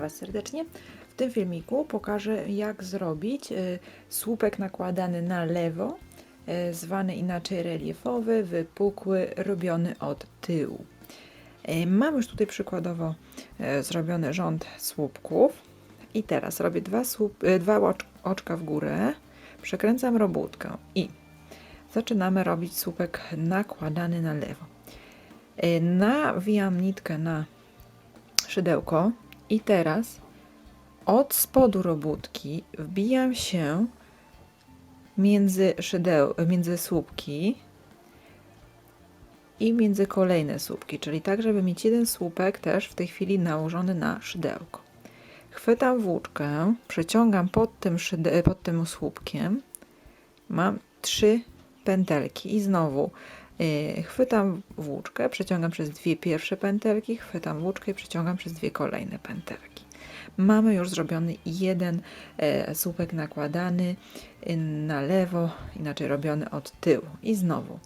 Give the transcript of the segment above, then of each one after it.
Was serdecznie. W tym filmiku pokażę jak zrobić y, słupek nakładany na lewo, y, zwany inaczej reliefowy, wypukły, robiony od tyłu. Y, Mam już tutaj przykładowo zrobiony rząd słupków i teraz robię dwa, słup, dwa ocz- oczka w górę, przekręcam robótkę i zaczynamy robić słupek nakładany na lewo. Nawijam nitkę na szydełko i teraz od spodu robótki wbijam się między, szydeł, między słupki i między kolejne słupki, czyli tak, żeby mieć jeden słupek też w tej chwili nałożony na szydełko. Chwytam włóczkę, przeciągam pod tym, pod tym słupkiem, mam trzy pętelki i znowu Chwytam włóczkę, przeciągam przez dwie pierwsze pętelki, chwytam włóczkę i przeciągam przez dwie kolejne pętelki. Mamy już zrobiony jeden e, słupek nakładany y, na lewo, inaczej robiony od tyłu. I znowu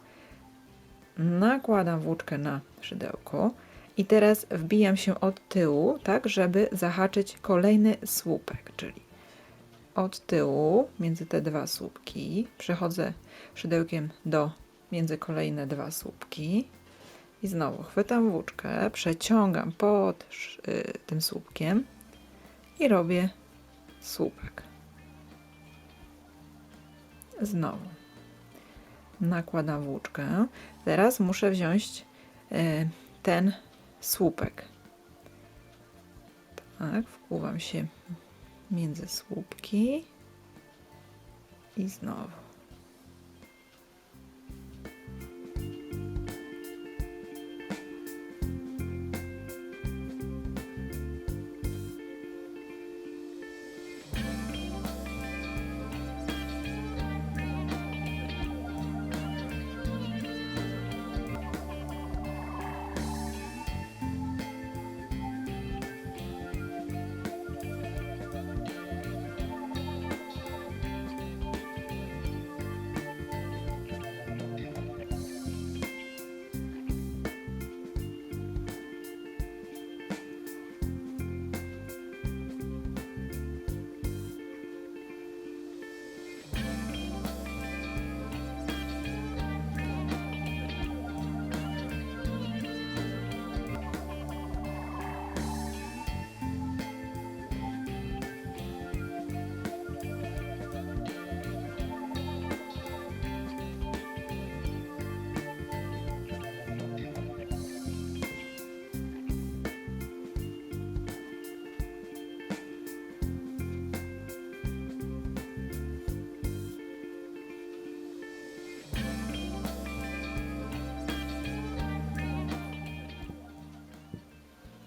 nakładam włóczkę na szydełko i teraz wbijam się od tyłu, tak żeby zahaczyć kolejny słupek, czyli od tyłu między te dwa słupki przechodzę szydełkiem do między kolejne dwa słupki i znowu chwytam włóczkę, przeciągam pod y, tym słupkiem i robię słupek. Znowu nakładam włóczkę. Teraz muszę wziąć y, ten słupek. Tak, wpływam się między słupki i znowu.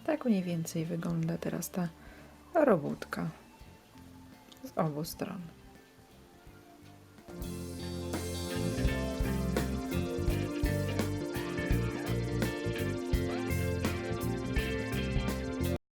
Tak mniej więcej wygląda teraz ta robótka z obu stron.